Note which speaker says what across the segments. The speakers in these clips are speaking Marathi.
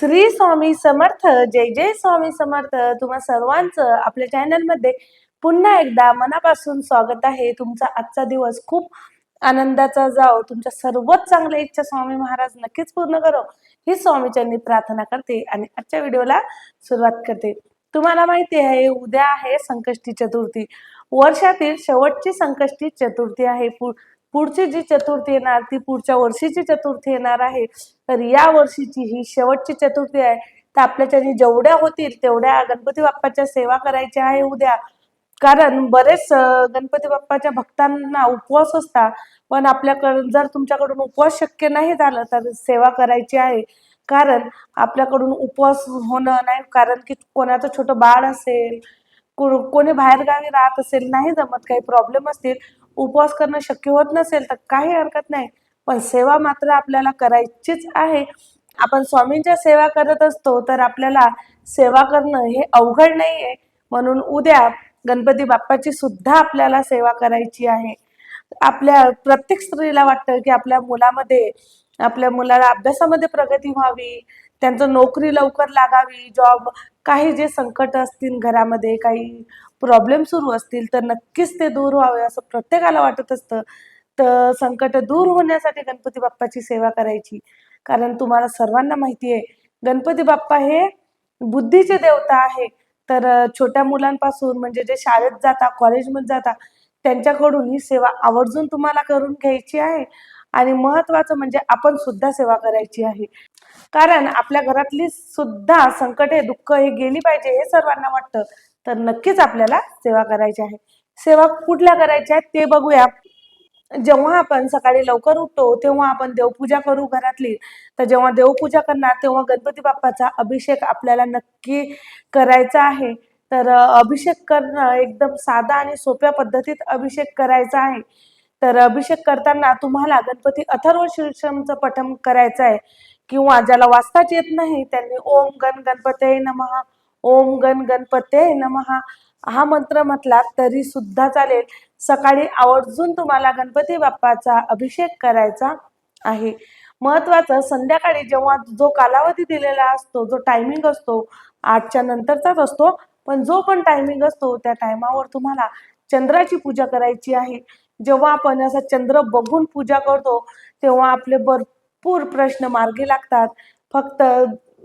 Speaker 1: श्री स्वामी समर्थ जय जय स्वामी समर्थ. तुम्हा सर्वांचं आपल्या चॅनलमध्ये पुन्हा एकदा मनापासून स्वागत आहे. तुमचा आजचा दिवस खूप आनंदाचा जाओ तुमच्या सर्वच चांगल्या इच्छा स्वामी महाराज नक्कीच पूर्ण करो. ही स्वामीच्यांनी प्रार्थना करते आणि आजच्या व्हिडिओला सुरुवात करते. तुम्हाला माहिती आहे उद्या आहे संकष्टी चतुर्थी. वर्षातील शेवटची संकष्टी चतुर्थी आहे. पुढची जी चतुर्थी येणार ती पुढच्या वर्षीची चतुर्थी येणार आहे. तर या वर्षीची ही शेवटची चतुर्थी आहे. तर आपल्याच्या जेवढ्या होतील तेवढ्या गणपती बाप्पाच्या सेवा करायच्या आहे उद्या. कारण बरेच गणपती बाप्पाच्या भक्तांना उपवास असतात. पण आपल्याकडून जर तुमच्याकडून उपवास शक्य नाही झालं तर सेवा करायची आहे. कारण आपल्याकडून उपवास होणं नाही कारण की कोणाचं छोटं बाळ असेल कोणी बाहेरगावी राहत असेल नाही जमत काही प्रॉब्लेम असतील उपवास करणं शक्य होत नसेल तर काही हरकत नाही. पण सेवा मात्र आपल्याला करायचीच आहे. आपण स्वामींच्या सेवा करत असतो तर आपल्याला सेवा करणं हे अवघड नाही आहे म्हणून उद्या गणपती बाप्पाची सुद्धा आपल्याला सेवा करायची आहे. आपल्या प्रत्येक स्त्रीला वाटतं की आपल्या मुलामध्ये आपल्या मुलाला अभ्यासामध्ये प्रगती व्हावी. त्यांचं नोकरी लवकर लागावी जॉब काही जे संकट असतील घरामध्ये काही प्रॉब्लेम सुरू असतील तर नक्कीच ते दूर व्हावे असं प्रत्येकाला वाटत असतं. तर संकट दूर होण्यासाठी गणपती बाप्पाची सेवा करायची. कारण तुम्हाला सर्वांना माहिती आहे गणपती बाप्पा हे बुद्धीचे देवता आहे. तर छोट्या मुलांपासून म्हणजे जे शाळेत जाता कॉलेजमध्ये जाता त्यांच्याकडून ही सेवा आवर्जून तुम्हाला करून घ्यायची आहे. आणि महत्वाचं म्हणजे आपण सुद्धा सेवा करायची आहे. कारण आपल्या घरातली सुद्धा संकटे दुःख हे गेली पाहिजे हे सर्वांना वाटतं. तर नक्कीच आपल्याला सेवा करायची आहे. सेवा कुठल्या करायच्या आहेत ते बघूया. जेव्हा आपण सकाळी लवकर उठतो तेव्हा आपण देवपूजा करू घरातली. तर जेव्हा देवपूजा करणार तेव्हा गणपती बाप्पाचा अभिषेक आपल्याला नक्की करायचा आहे. तर अभिषेक करणं एकदम साधा आणि सोप्या पद्धतीत अभिषेक करायचा आहे. तर अभिषेक करताना तुम्हाला गणपती अथर्व शीर्षमचं पठण करायचं आहे. किंवा ज्याला वाचताच येत नाही त्यांनी ओम गण गणपते नमहा ओम गण गणपते नमहा हा मंत्र म्हटला तरी सुद्धा चालेल. सकाळी आवर्जून तुम्हाला गणपती बाप्पाचा अभिषेक करायचा आहे. महत्वाचं संध्याकाळी जेव्हा जो कालावधी दिलेला असतो जो टायमिंग असतो आठच्या नंतरचाच असतो पण जो पण टायमिंग असतो त्या टायमावर तुम्हाला चंद्राची पूजा करायची आहे. जेव्हा आपण असा चंद्र बघून पूजा करतो तेव्हा आपले भर भरपूर प्रश्न मार्गी लागतात. फक्त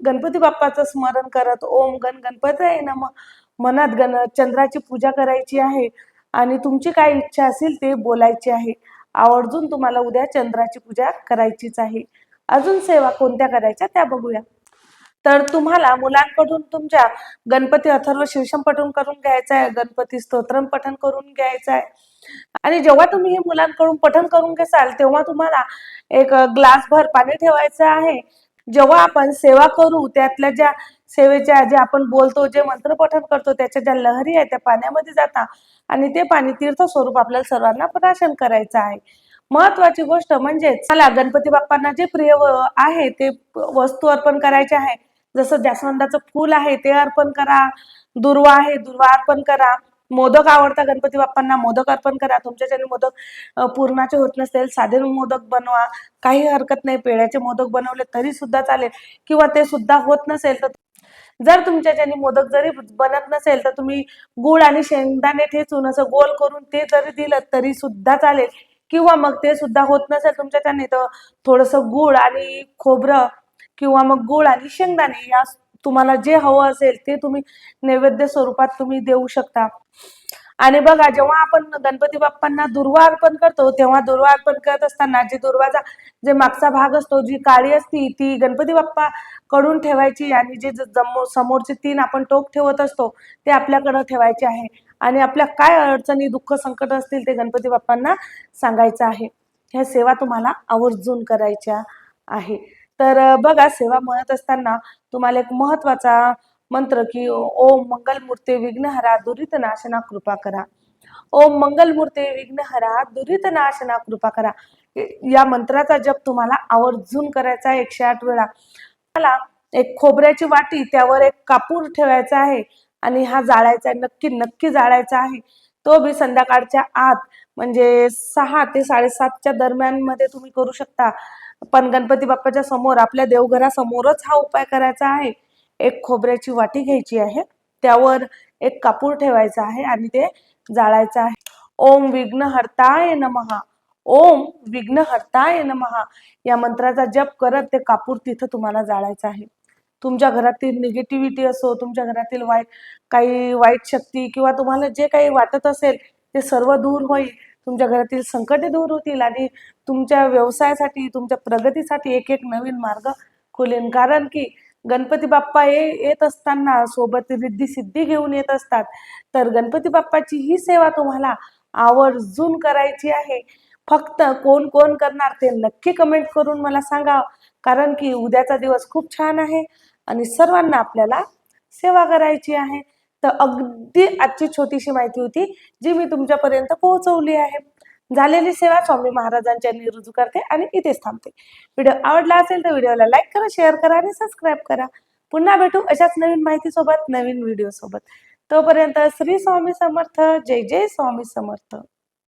Speaker 1: गणपती बाप्पाचं स्मरण करत ओम गण गणपती मग मनात गण चंद्राची पूजा करायची आहे आणि तुमची काय इच्छा असेल ते बोलायची आहे. आवर्जून तुम्हाला उद्या चंद्राची पूजा करायचीच आहे. अजून सेवा कोणत्या करायच्या त्या बघूया. तर तुम्हाला मुलांकडून तुमच्या गणपती अथर्व शिवशम पठन करून घ्यायचं आहे गणपती स्तोत्रम पठण करून घ्यायचं आहे आणि जेव्हा तुम्ही हे मुलांकडून पठण करून घेसाल तेव्हा तुम्हाला एक ग्लास भर पाणी ठेवायचं आहे. जेव्हा आपण सेवा करू त्यातल्या ज्या सेवेच्या जे आपण बोलतो जे मंत्र पठण करतो त्याच्या ज्या लहरी आहेत त्या पाण्यामध्ये जातात. आणि ते पाणी तीर्थ स्वरूप आपल्याला सर्वांना प्राशन करायचं आहे. महत्वाची गोष्ट म्हणजे चला गणपती बाप्पांना जे प्रिय आहे ते वस्तू अर्पण करायचे आहे. जसं जास्वंदाचं फूल आहे ते अर्पण करा दुर्वा आहे दुर्वा अर्पण करा. मोदक आवडता गणपती बाप्पांना मोदक अर्पण करा. तुमच्याच्याने मोदक पूर्णाचे होत नसेल साधे मोदक बनवा. काही हरकत नाही पेळ्याचे मोदक बनवले तरी सुद्धा चालेल. किंवा ते सुद्धा होत नसेल तर जर तुमच्याच्याने मोदक जरी बनत नसेल तर तुम्ही गुळ आणि शेंगदाणे ठेचून असं गोल करून ते जरी दिलं तरी सुद्धा चालेल. किंवा मग ते सुद्धा होत नसेल तुमच्याच्याने तर थोडंसं गुळ आणि खोबरं किंवा मग गुळ आणि शेंगदाणे या तुम्हाला जे हवं असेल ते तुम्ही नैवेद्य स्वरूपात तुम्ही देऊ शकता. आणि बघा जेव्हा आपण गणपती बाप्पांना दुर्वा अर्पण करतो तेव्हा दुर्वा अर्पण करत असताना जे दुर्वाचा जे मागचा भाग असतो जी काळी असती ती गणपती बाप्पा कडून ठेवायची आणि जे समोरचे तीन आपण टोक ठेवत असतो ते आपल्याकडं ठेवायचे आहे. आणि आपल्या काय अडचणी दुःख संकट असतील ते गणपती बाप्पांना सांगायचं आहे. ह्या सेवा तुम्हाला आवर्जून करायच्या आहे. तर बघा सेवा म्हणत असताना तुम्हाला एक महत्त्वाचा मंत्र की ओम मंगलमूर्ती विघ्नहरा दुरित नाशना कृपा करा. ओम मंगलमूर्ती विघ्नहरा दुरित नाशना कृपा करा. या मंत्राचा जप तुम्हाला आवर्जून करायचा आहे एकशे आठ वेळा. मला एक खोबऱ्याची वाटी त्यावर एक कापूर ठेवायचा आहे आणि हा जाळायचा आहे नक्की नक्की जाळायचा आहे. तो बी संध्याकाळच्या आत म्हणजे सहा ते साडेसातच्या दरम्यानमध्ये तुम्ही करू शकता. पण गणपती बाप्पाच्या समोर आपल्या देवघरासमोरच हा उपाय करायचा आहे. एक खोबऱ्याची वाटी घ्यायची आहे. त्यावर एक कापूर ठेवायचा आहे आणि ते जाळायचं आहे. ओम विघ्नहर्ताय नमहा ओम विघ्नहर्ताय नमहा या मंत्राचा जप करत ते कापूर तिथं तुम्हाला जाळायचं आहे. तुमच्या घरातील निगेटिव्हिटी असो तुमच्या घरातील वाईट काही वाईट शक्ती किंवा तुम्हाला जे काही वाटत असेल ते सर्व दूर होईल. तुमच्या घरातील संकटे दूर होतील आणि तुमच्या व्यवसायासाठी तुमच्या प्रगतीसाठी एक एक नवीन मार्ग खुलेन कारण की गणपती बाप्पा हे येत असताना सोबत रिद्धी सिद्धी घेऊन येत असतात. तर गणपती बाप्पाची ही सेवा तुम्हाला आवर्जून करायची आहे. फक्त कोण कोण करणार ते नक्की कमेंट करून मला सांगा. कारण की उद्याचा दिवस खूप छान आहे आणि सर्वांना आपल्याला सेवा करायची आहे. तर अगदी आजची छोटीशी माहिती होती जी मी तुमच्यापर्यंत पोहोचवली आहे. झालेली सेवा स्वामी महाराजांच्या रुजू करते आणि इथेच थांबते. व्हिडिओ आवडला असेल तर व्हिडिओला लाईक करा शेअर करा आणि सबस्क्राईब करा. पुन्हा भेटू अशाच नवीन माहिती सोबत नवीन व्हिडिओ सोबत तोपर्यंत श्री स्वामी समर्थ जय जय स्वामी समर्थ.